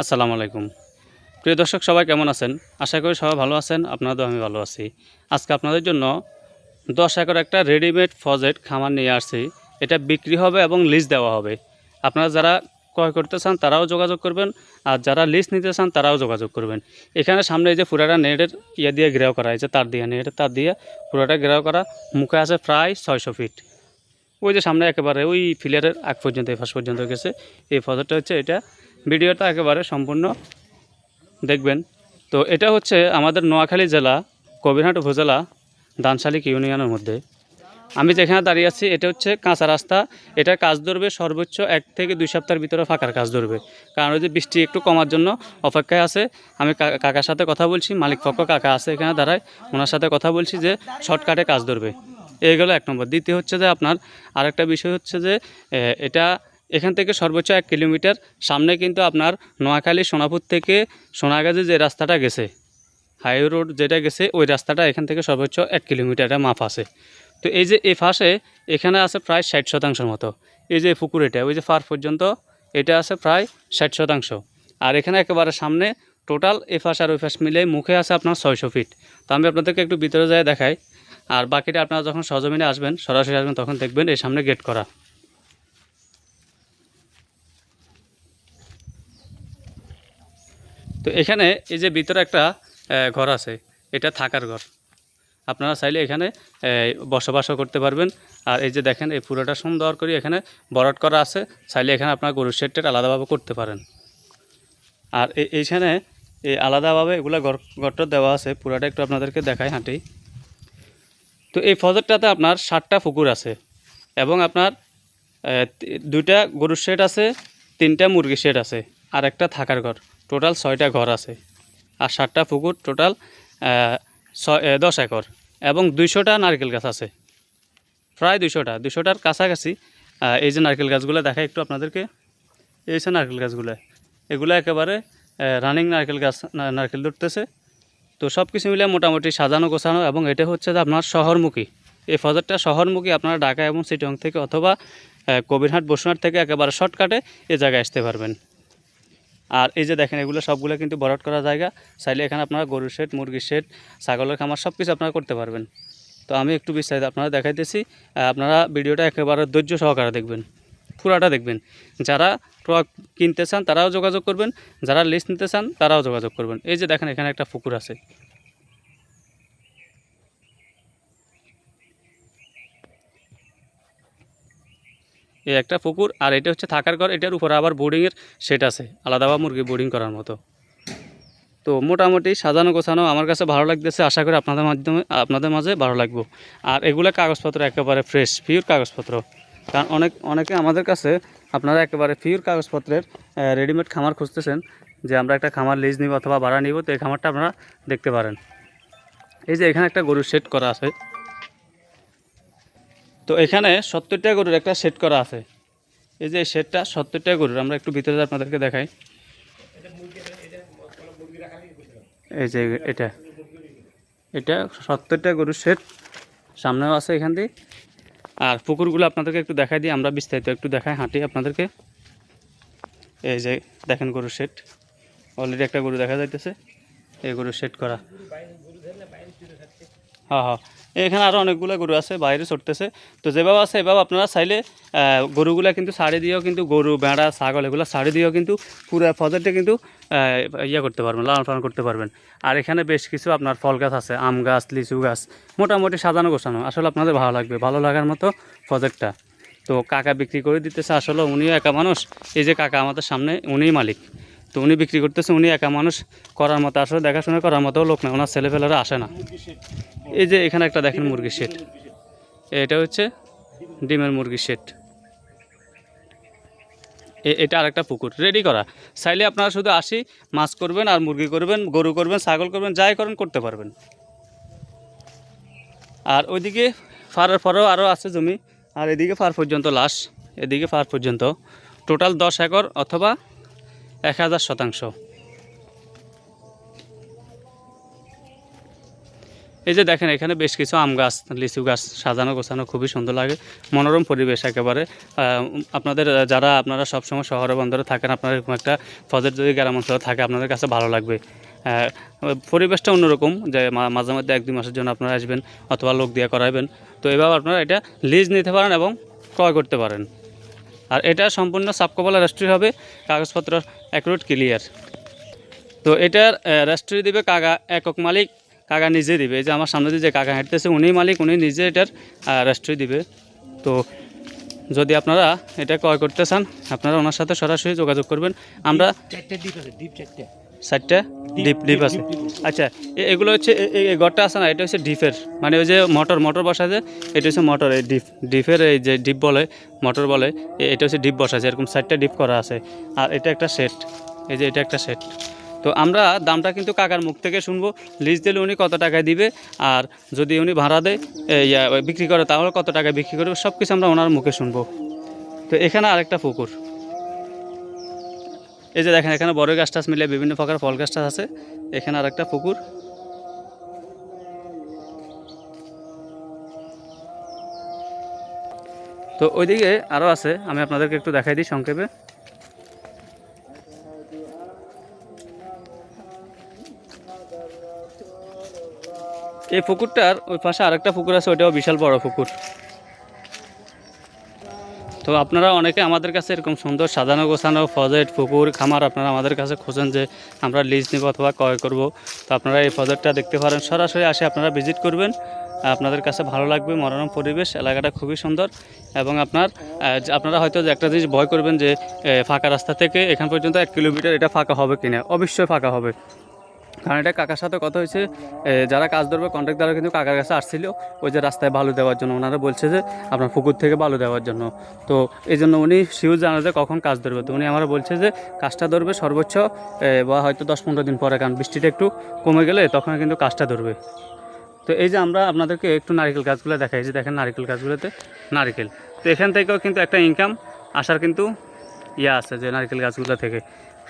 আসসালামু আলাইকুম। প্রিয় দর্শক, সবাই কেমন আছেন? আশা করি সবাই ভালো আছেন আপনাদেরও আমি ভালো আছি। আজকে আপনাদের জন্য দশ একর একটা রেডিমেড ফজেট খামার নিয়ে আসছি। এটা বিক্রি হবে এবং লিজ দেওয়া হবে। আপনারা যারা ক্রয় করতে চান, তারাও যোগাযোগ করবেন, আর যারা লিজ নিতে চান, তারাও যোগাযোগ করবেন। এখানে সামনে এই যে পুরাটা নেটের ইয়ে দিয়ে ঘেরাও করা হয়েছে তার দিয়ে, নেটের তার দিয়ে পুরাটা ঘেরাও করা, মুখে আছে প্রায় ছয়শো ফিট। ওই যে সামনে একেবারে ওই ফিলারের আগ পর্যন্ত, এই ফার্স্ট পর্যন্ত গেছে। এই ফজেটটা হচ্ছে এটা। ভিডিওটা একেবারে সম্পূর্ণ দেখবেন। তো এটা হচ্ছে আমাদের নোয়াখালী জেলা, কবিরহাট উপজেলা, দানশালিক ইউনিয়নের মধ্যে। আমি যেখানে দাঁড়িয়ে আছি, এটা হচ্ছে কাঁচা রাস্তা। এটার কাজ ধরবে সর্বোচ্চ এক থেকে দুই সপ্তাহের ভিতরে ফাঁকার কাজ ধরবে। কারণ ওই যে বৃষ্টি একটু কমার জন্য অপেক্ষায় আছে। আমি কাকার সাথে কথা বলছি, মালিক পক্ষ কাকা আছে এখানে দাঁড়ায়, ওনার সাথে কথা বলছি যে শর্টকাটে কাজ ধরবে। এই গেলো এক নম্বর। দ্বিতীয় হচ্ছে যে আপনার আরেকটা বিষয় হচ্ছে যে এটা এখান থেকে সর্বোচ্চ এক কিলোমিটার। সামনে কিন্তু আপনার নোয়াখালী, সোনাপুর থেকে সোনাগাজী যে রাস্তাটা গেছে, হাইওয়ে রোড যেটা গেছে, ওই রাস্তাটা এখান থেকে সর্বোচ্চ এক কিলোমিটার এটা মাপ আছে। তো এই যে এ ফাঁসে এখানে আছে প্রায় ষাট শতাংশের মতো। এই যে পুকুর এটা, ওই যে ফার পর্যন্ত, এটা আছে প্রায় ষাট শতাংশ। আর এখানে একেবারে সামনে, টোটাল এ ফাঁস আর ওই ফাঁস মিলে মুখে আছে আপনার ছয়শো ফিট। তো আমি আপনাদেরকে একটু ভিতরে যায় দেখাই। আর বাকিটা আপনারা যখন সজমিনে আসবেন, সরাসরি আসবেন, তখন দেখবেন এই সামনে গেট করা। তো এখানে এই যে ভিতরে একটা ঘর আছে, এটা থাকার ঘর। আপনারা চাইলে এখানে বসবাসও করতে পারবেন। আর এই যে দেখেন, এই পুরোটা সুন্দর করে এখানে বরাট করা আছে। চাইলে এখানে আপনার গরুর শেডটা আলাদাভাবে করতে পারেন। আর এইখানে এই আলাদাভাবে এগুলো ঘরটা দেওয়া আছে। পুরাটা একটু আপনাদেরকে দেখায় হাঁটি। তো এই ফজরটাতে আপনার ষাটটা পুকুর আছে এবং আপনার দুইটা গরুর শেড আছে, তিনটা মুরগির শেড আছে, আর একটা থাকার ঘর। টোটাল ছয়টা ঘর আছে। আর ষাটটা পুকুর টোটাল ছয় দশ একর এবং দুইশোটা নারকেল গাছ আছে। প্রায় দুইশোটা দুশোটার কাছাকাছি এই যে নারকেল গাছগুলো দেখা একটু আপনাদেরকে। এই যে নারকেল গাছগুলো, এগুলো একেবারে রানিং নারকেল গাছ নারকেল ধরতেছে। তো সব কিছু মিলে মোটামুটি সাজানো গোছানো এবং এটা হচ্ছে যে আপনার শহরমুখী। এই ফজরটা শহরমুখী আপনারা ঢাকা এবং সিটং থেকে অথবা কবিরহাট বসুরহাট থেকে একেবারে শর্টকাটে এই জায়গায় আসতে পারবেন। আর এই যে দেখেন, এগুলো সবগুলো কিন্তু ভরাট করা জায়গা। চাইলে এখানে আপনারা গরুর শেড, মুরগির শেড, ছাগলের খামার, সব কিছু আপনারা করতে পারবেন। তো আমি একটু বিস্তারিত আপনারা দেখাইতেছি। আপনারা ভিডিওটা একেবারে ধৈর্য সহকারে দেখবেন, পুরাটা দেখবেন। যারা ট্রাক কিনতে চান, তারাও যোগাযোগ করবেন। যারা লিস্ট নিতে চান, তারাও যোগাযোগ করবেন। এই যে দেখেন, এখানে একটা পুকুর আছে। এই একটা পুকুর, আর এটা হচ্ছে থাকার ঘর, এটার উপরে আবার বোর্ডিংয়ের সেট আছে আলাদাভাবে মুরগি বোর্ডিং করার মতো। তো মোটামুটি সাজানো গোছানো আমার কাছে ভালো লাগতেছে, আশা করি আপনাদের মাধ্যমে, আপনাদের মাঝে ভালো লাগবে। আর এগুলো কাগজপত্র একেবারে ফ্রেশ পিওর কাগজপত্র। কারণ অনেক, অনেকে আমাদের কাছে আপনারা একেবারে পিওর কাগজপত্রের রেডিমেড খামার খুঁজতেছেন, যে আমরা একটা খামার লিজ নিব অথবা ভাড়া নিব, তো এই খামারটা আপনারা দেখতে পারেন। এই যে এখানে একটা গরুর সেট করা আছে। তো এখানে সত্তরটা গরুর একটা সেট করা আছে। এই যে শেডটা সত্তরটা গরুর, আমরা একটু ভিতরে আপনাদেরকে দেখাই। এই যে এটা এটা সত্তরটা গরুর শেড সামনেও আছে এখান দিয়ে। আর পুকুরগুলো আপনাদেরকে একটু দেখাই দিই, আমরা বিস্তারিত একটু দেখাই, হাঁটি আপনাদেরকে। এই যে দেখেন গরুর শেড অলরেডি একটা গরু দেখা যাইতেছে, এই গরুর শেড করা। হ্যাঁ হ্যাঁ। এখানে আরও অনেকগুলো গরু আছে, বাইরে চড়তেছে তো যেভাবে আছে এভাবে আপনারা চাইলে গরুগুলা কিন্তু শাড়ি দিয়েও কিন্তু গরু, ভেড়া, ছাগল এগুলো শাড়ি দিয়েও কিন্তু পুরো ফজরটা কিন্তু ইয়ে করতে পারবেন, লালন পালন করতে পারবেন। আর এখানে বেশ কিছু আপনার ফল গাছ আছে, আম গাছ, লিচু গাছ, মোটামুটি সাজানো গোছানো। আসলে আপনাদের ভালো লাগবে, ভালো লাগার মতো প্রজেক্টটা। তো কাকা বিক্রি করে দিতেছে আসলে উনিও একা মানুষ, এই যে কাকা আমাদের সামনে, উনিই মালিক। তো উনি বিক্রি করতেছে, উনি একা মানুষ, করার মতো আসলে দেখাশোনা করার মতো লোক না, ওনার ছেলেপেলেরা আসে না। এই যে এখানে একটা দেখেন মুরগির শেড এটা হচ্ছে ডিমের মুরগির শেড এটা আরেকটা পুকুর রেডি করা। চাইলে আপনারা শুধু আসি, মাছ করবেন আর মুরগি করবেন, গরু করবেন, ছাগল করবেন, যাই করেন, করতে পারবেন। আর ওইদিকে ফারের পরেও আরও আছে জমি। আর এদিকে ফার পর্যন্ত লাশ, এদিকে ফার পর্যন্ত। টোটাল দশ একর অথবা এক হাজার শতাংশ। এই যে দেখেন, এখানে বেশ কিছু আম গাছ, লিচু গাছ সাজানো গোছানো খুবই সুন্দর লাগে। মনোরম পরিবেশ একেবারে। আপনাদের, যারা আপনারা সবসময় শহরে বন্দরে থাকেন, আপনার এরকম একটা ফজের যদি গ্রাম অঞ্চলে থাকে, আপনাদের কাছে ভালো লাগবে। পরিবেশটা অন্যরকম, যে মাঝে মধ্যে এক দুই মাসের জন্য আপনারা আসবেন অথবা লোক দিয়ে করাবেন তো এভাবে আপনারা এটা লিজ নিতে পারেন এবং ক্রয় করতে পারেন। আর এটা সম্পূর্ণ সাবকপালা রেস্ট্রি হবে, কাগজপত্র অ্যাকুরেট ক্লিয়ার তো এটার রেস্ট্রি দিবে কাকা একক মালিক কাকা নিজে দিবে। যে আমার সামনে যে কাকা হাঁটতেছে উনি মালিক, উনি নিজে এটার রেস্ট্রি দিবে। তো যদি আপনারা এটা ক্রয় করতে চান, আপনারা ওনার সাথে সরাসরি যোগাযোগ করবেন। আমরা চারটে ডিপ ডিপ আছে। আচ্ছা এ- এগুলো হচ্ছে এই ঘরটা আছে না এটা হচ্ছে ডিপের মানে ওই যে মোটর মোটর বসা যে এটা হচ্ছে মোটর এই ডিপ ডিপের এই যে ডিপ বলে মোটর বলে এটা হচ্ছে ডিপ বসা আছে এরকম চারটা ডিপ করা আছে। আর এটা একটা সেট এই যে এটা একটা সেট তো আমরা দামটা কিন্তু কাকার মুখ থেকে শুনব লিজ দিলে উনি কত টাকায় দিবে আর যদি উনি ভাড়া দেয় বিক্রি করে তাহলে কত টাকায় বিক্রি করবে সব কিছু আমরা ওনার মুখে শুনব। তো এখানে আরেকটা পুকুর। এই যে দেখেন, এখানে বড় গাছ টাছ মিলে বিভিন্ন প্রকার ফল গাছ টাছ আছে। এখানে আর একটা পুকুর। তো ওইদিকে আরও আছে, আমি আপনাদেরকে একটু দেখাই দিই সংক্ষেপে। এই পুকুরটার ওই পাশে আরেকটা পুকুর আছে, ওইটাও বিশাল বড় পুকুর। তো আপনারা অনেকে আমাদের কাছে এরকম সুন্দর সাজানো গোছানো ফজেট, পুকুর, খামার আপনারা আমাদের কাছে খোঁজেন যে আমরা লিজ নেব অথবা ক্রয় করব। তো আপনারা এই ফজেটটা দেখতে পারেন। সরাসরি আসে আপনারা ভিজিট করবেন। আপনাদের কাছে ভালো লাগবে, মনোরম পরিবেশ, এলাকাটা খুবই সুন্দর এবং আপনার আপনারা হয়তো একটা জিনিস ভয় করবেন যে ফাঁকা রাস্তা থেকে এখান পর্যন্ত এক কিলোমিটার এটা ফাঁকা হবে কিনা। অবশ্যই ফাঁকা হবে। কারণ এটা কাকার সাথে কথা হয়েছে। যারা কাজ ধরবে কন্ট্রাক্টাররা কিন্তু কাকার কাছে আসছিল। ওই যে রাস্তায় বালু দেওয়ার জন্য। ওনারা বলছে যে, আপনার পুকুর থেকে বালু দেওয়ার জন্য। তো এই জন্য উনি শিউজ জানা যে কখন কাজ ধরবে। তো উনি আমার বলছে যে, কাজটা ধরবে সর্বোচ্চ বা হয়তো দশ পনেরো দিন পরে, কারণ বৃষ্টিটা একটু কমে গেলে তখন কিন্তু কাজটা ধরবে। তো এই যে আমরা আপনাদেরকে একটু নারিকেল গাছগুলো দেখাই। যে দেখেন নারিকেল গাছগুলোতে নারিকেল। তো এখান থেকেও কিন্তু একটা ইনকাম আসার কিন্তু ইয়ে আছে যে, নারকেল গাছগুলো থেকে।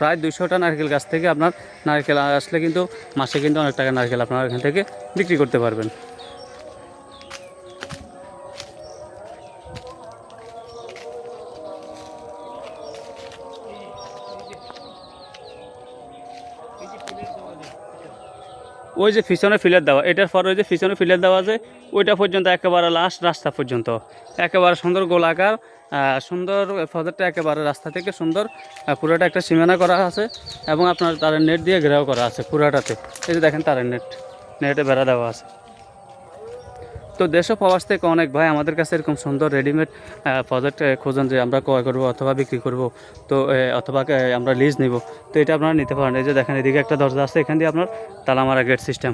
প্রায় দুশোটা নারকেল গাছ থেকে আপনার নারকেল আসলে কিন্তু মাসে কিন্তু অনেক টাকা নারকেল আপনারা এখান থেকে বিক্রি করতে পারবেন। ওই যে পিছনে ফিলার দেওয়া, এটার পর ওই যে পিছনে ফিলার দেওয়া আছে ওইটা পর্যন্ত একেবারে লাস্ট রাস্তা পর্যন্ত। একেবারে সুন্দর গোলাকার সুন্দর ফদারটা একেবারে রাস্তা থেকে সুন্দর পুরোটা একটা সীমানা করা আছে এবং আপনার তারের নেট দিয়ে ঘেরাও করা আছে পুরাটাতে। এই যে দেখেন তারের নেট নেটে বেড়া দেওয়া আছে। তো দেশ প্রবাস থেকে অনেক ভাই আমাদের কাছে এরকম সুন্দর রেডিমেড প্রজেক্ট খোঁজেন যে আমরা ক্রয় করব অথবা বিক্রি করব, তো অথবা আমরা লিজ নিব। তো এটা আপনারা নিতে পারেন। এই যে দেখেন, এদিকে একটা দরজা আছে, এখান দিয়ে আপনার তালা মারা গেট সিস্টেম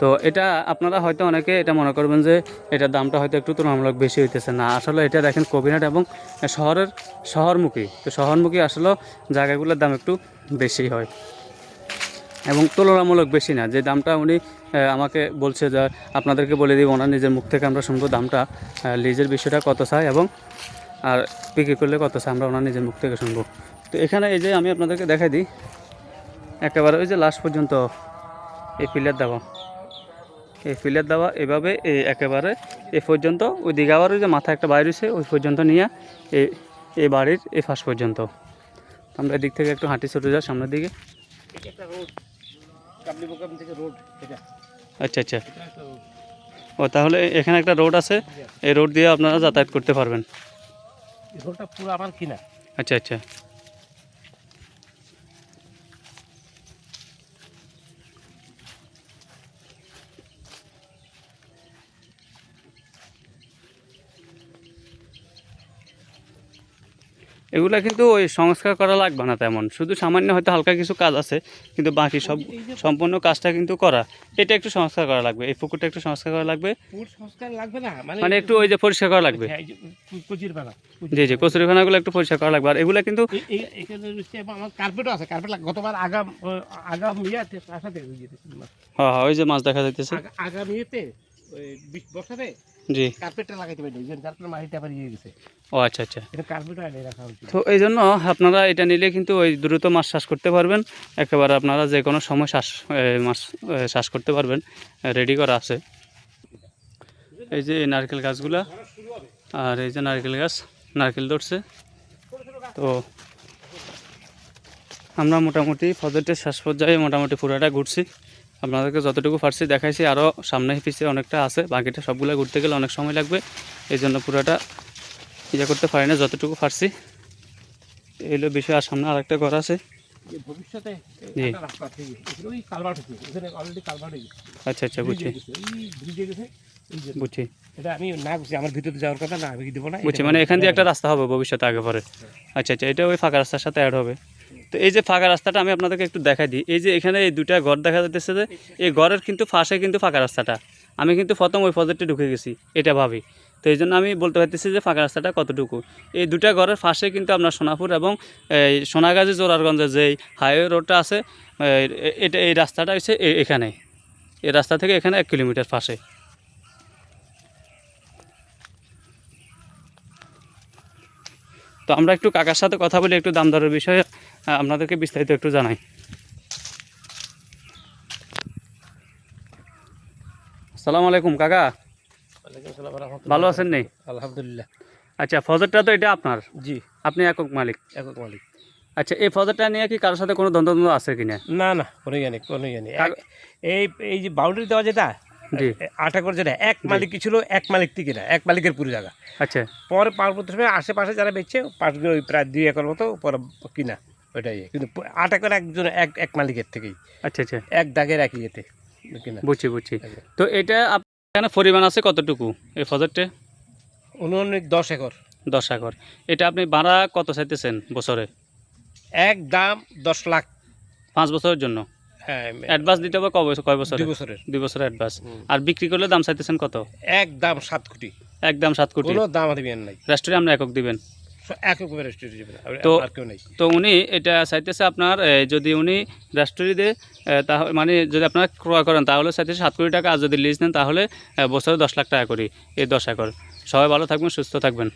তো এটা আপনারা হয়তো অনেকে এটা মনে করবেন যে এটার দামটা হয়তো একটু তুলনামূলক বেশি হইতেছে না। আসলে এটা দেখেন কবিনাট এবং শহরের শহরমুখী। তো শহরমুখী আসলে জায়গাগুলোর দাম একটু বেশি হয়। এবং তুলনামূলক বেশি না। যে দামটা উনি আমাকে বলছে যে আপনাদেরকে বলে দিব, ওনার নিজের মুখ থেকে আমরা শুনব দামটা লিজের বিষয়টা কত চাই এবং আর বিক্রি করলে কত চাই আমরা ওনার নিজের মুখ থেকে শুনব। তো এখানে এই যে আমি আপনাদেরকে দেখাই দিই, একেবারে ওই যে লাস্ট পর্যন্ত এই পিলার দেওয়া। এই পিলার দেওয়া এভাবে এই একেবারে এ পর্যন্ত ওই দিকে আবার ওই যে মাথা একটা বাইরে হয়েছে ওই পর্যন্ত নিয়ে এই এই বাড়ির এই ফাঁস পর্যন্ত। আমরা এদিক থেকে একটু হাঁটি ছুটে যাই, সামনের দিকে। এটা একটা রোড কাবলি বোকাম থেকে রোড এটা। আচ্ছা আচ্ছা। ও তাহলে এখানে একটা রোড আছে। এই রোড দিয়ে আপনারা যাতায়াত করতে পারবেন। রোডটা পুরো আমার কিনা। আচ্ছা আচ্ছা। এগুলা কিন্তু ওই সংস্কার করা লাগবে না তেমন। শুধু সামান্য হয়তো হালকা কিছু কাজ আছে কিন্তু বাকি সব সম্পূর্ণ কাজটা কিন্তু করা। এটা একটু সংস্কার করা লাগবে এই পুকুরটা একটু সংস্কার করা লাগবে। মানে মানে একটু ওই যে পরিষ্কার করা লাগবে। জি জি কচুরিখানাগুলো একটু পরিষ্কার করা লাগবে। আর এগুলা কিন্তু হ্যাঁ হ্যাঁ ওই যে মাছ দেখা যাইতেছে। আগা- আগাম ইয়েতে ওই বিশ জি। কার্পেটটা লাগাইতে পারি। যে কার্পেট মাটিটা আবার ইয়ে গেছে। ও আচ্ছা আচ্ছা। এটা কার্পেটও আগে রাখা উচিত। তো এই জন্য আপনারা এটা নিলে কিন্তু ওই দ্রুত মাছ চাষ করতে পারবেন। একেবারে আপনারা যে কোনো সময় শ্বাস মাছ চাষ করতে পারবেন। রেডি করা আছে। এই যে নারকেল গাছগুলা। আর এই যে নারকেল গাছ নারকেল ধরছে। তো আমরা মোটামুটি ফজরটের শেষ পর্যায়ে মোটামুটি পুরোটা ঘুরছি। আপনাদেরকে যতটুকু পারছি দেখাইছি আরও সামনে পিছিয়ে অনেকটা আছে বাকিটা সবগুলো ঘুরতে গেলে অনেক সময় লাগবে। এই জন্য পুরোটা ইয়ে করতে পারি না যতটুকু পারছি। এই হলো বিষয় আর সামনে আরেকটা ঘর আছে। ভবিষ্যতে হয়ে আচ্ছা আচ্ছা বুঝছি। হয়ে এটা আমি না আমার ভিতরে যাওয়ার কথা না আমি দেবো না? বুঝছি মানে এখান দিয়ে একটা রাস্তা হবে ভবিষ্যতে আগে পরে। আচ্ছা আচ্ছা এটা ওই ফাঁকা রাস্তার সাথে অ্যাড হবে। তো এই যে ফাঁকা রাস্তাটা আমি আপনাদেরকে একটু দেখাই দিই। এই যে এখানে এই দুটা ঘর দেখা যাচ্ছে যে, এই ঘরের কিন্তু ফাঁসে কিন্তু ফাঁকা রাস্তাটা। আমি কিন্তু প্রথম ওই প্রজেক্টে ঢুকে গেছি, এটা ভাবি। তো এই জন্য আমি বলতে পারতেছি যে ফাঁকা রাস্তাটা কতটুকু। এই দুটা ঘরের ফাঁসে কিন্তু আপনার সোনাপুর এবং, এই সোনাগাজী জোরারগঞ্জের যেই হাইওয়ে রোডটা আছে এটা এই রাস্তাটা হচ্ছে এখানে। এই রাস্তা থেকে এখানে এক কিলোমিটার পাশে। তো আমরা একটু কাকার সাথে কথা বলি একটু দাম দরের বিষয়ে আপনাদেরকে বিস্তারিত একটু জানাই। আসসালামু আলাইকুম কাকা। ভালো আছেন নি? আলহামদুলিল্লাহ। আচ্ছা ফজরটা তো এটা আপনার? জি। আপনি একক মালিক। একক মালিক। আচ্ছা এই ফজরটা নিয়ে কি কারোর সাথে কোনো দ্বন্দ্ব আছে কিনা? না না কোনো ইয়ে নেই কোনো ইয়ে নেই। এই এই যে বাউন্ডারি দেওয়া যেটা আটা করে যেটা এক মালিক ছিল? এক মালিক থেকে না এক মালিকের পুরো জায়গা। আচ্ছা। পরে পার্বত্য সময় আশেপাশে যারা বেচছে পাঁচগুলো ওই প্রায় দুই একর মতো পরে কিনা ওইটাই। কিন্তু আটা করে একজন এক এক মালিকের থেকেই। আচ্ছা আচ্ছা। এক দাগের একই ইয়েতে কিনা। বুঝছি বুঝছি। তো এটা আপনার পরিমাণ আছে কতটুকু এই ফজরটে অনুমানিক দশ একর। দশ একর। এটা আপনি ভাড়া কত চাইতেছেন বছরে? এক দাম দশ লাখ। পাঁচ বছরের জন্য? হ্যাঁ অ্যাডভান্স দিতে হবে কয় বছর দুই বছরের। দুই বছর অ্যাডভান্স আর বিক্রি করলে দাম চাইতেছেন কত? এক দাম সাত কোটি। একদম সাত কোটি। কোনো দাম দিবেন নাই। রেস্টুরেন্ট আমরা একক দিবেন? এক রেস্টুরেন্ট তো- আর কেউ নেই। তো উনি এটা চাইতেছে আপনার যদি উনি রেস্টুরেন্টে তাহলে মানে যদি আপনারা ক্রয় করেন তাহলে চাইতেছে সাত কোটি টাকা। আর যদি লিজ নেন তাহলে বছরে দশ লাখ টাকা করি। এই দশ একর। সবাই ভালো থাকবেন সুস্থ থাকবেন।